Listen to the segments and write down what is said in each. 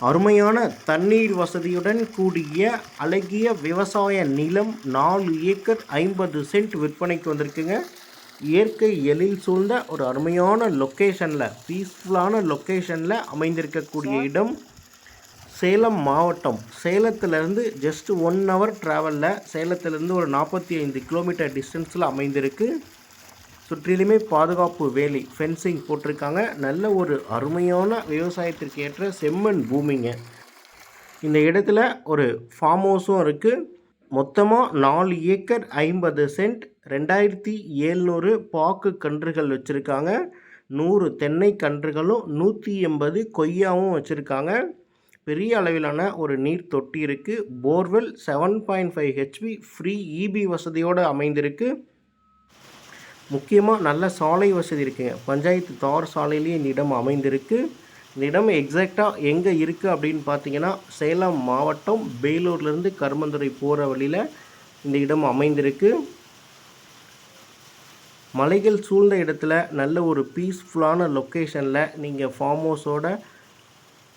அருமையான தண்ணீர் வசதியுடன் கூடிய அழகிய விவசாய நிலம் நாலு ஏக்கர் ஐம்பது சென்ட் விற்பனைக்கு வந்திருக்குங்க. இயற்கை எழில் சூழ்ந்த ஒரு அருமையான லொக்கேஷனில் பீஸ்ஃபுல்லான லொக்கேஷனில் அமைந்திருக்கக்கூடிய இடம். சேலம் மாவட்டம். சேலத்திலேருந்து ஜஸ்ட் ஒன் ஹவர் ட்ராவலில் சேலத்திலேருந்து ஒரு நாற்பத்தி ஐந்து கிலோமீட்டர் டிஸ்டன்ஸில் அமைந்திருக்கு. சுற்றிலுமே பாதுகாப்பு வேலி ஃபென்சிங் போட்டிருக்காங்க. நல்ல ஒரு அருமையான விவசாயத்திற்கு ஏற்ற செம்மண் பூமிங்க. இந்த இடத்துல ஒரு ஃபார்ம் ஹவுஸும் இருக்குது மொத்தமாக நாலு ஏக்கர் ஐம்பது சென்ட் ரெண்டாயிரத்தி ஏழ்நூறு பாக்கு கன்றுகள் வச்சுருக்காங்க. நூறு தென்னை கன்றுகளும் நூற்றி எண்பது கொய்யாவும் வச்சுருக்காங்க. பெரிய அளவிலான ஒரு நீர் தொட்டி இருக்குது borewell seven point five HP free EB வசதியோடு அமைந்திருக்கு. முக்கியமாக நல்ல சாலை வசதி இருக்குங்க. பஞ்சாயத்து தார் சாலையிலேயே இந்த இடம் அமைந்திருக்கு. இந்த இடம் எக்ஸாக்டாக எங்கே இருக்குது அப்படின்னு பார்த்தீங்கன்னா சேலம் மாவட்டம் பேலூர்லேருந்து கருமந்துறை போகிற வழியில் இந்த இடம் அமைந்திருக்கு. மலைகள் சூழ்ந்த இடத்துல நல்ல ஒரு பீஸ்ஃபுல்லான லொக்கேஷனில் நீங்கள் ஃபார்ம் ஹவுஸோட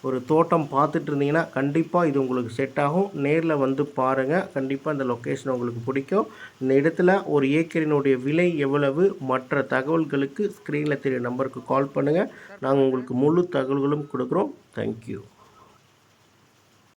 ஒரு தோட்டம் பார்த்துட்டு இருந்தீங்கன்னா கண்டிப்பாக இது உங்களுக்கு செட் ஆகும். நேரில் வந்து பாருங்கள் கண்டிப்பாக இந்த லொக்கேஷன் உங்களுக்கு பிடிக்கும். இந்த இடத்துல ஒரு ஏக்கரினுடைய விலை எவ்வளவு? மற்ற தகவல்களுக்கு ஸ்க்ரீனில் தெரிய நம்பருக்கு கால் பண்ணுங்கள் நாங்கள் உங்களுக்கு முழு தகவல்களும் கொடுக்குறோம். தேங்க்யூ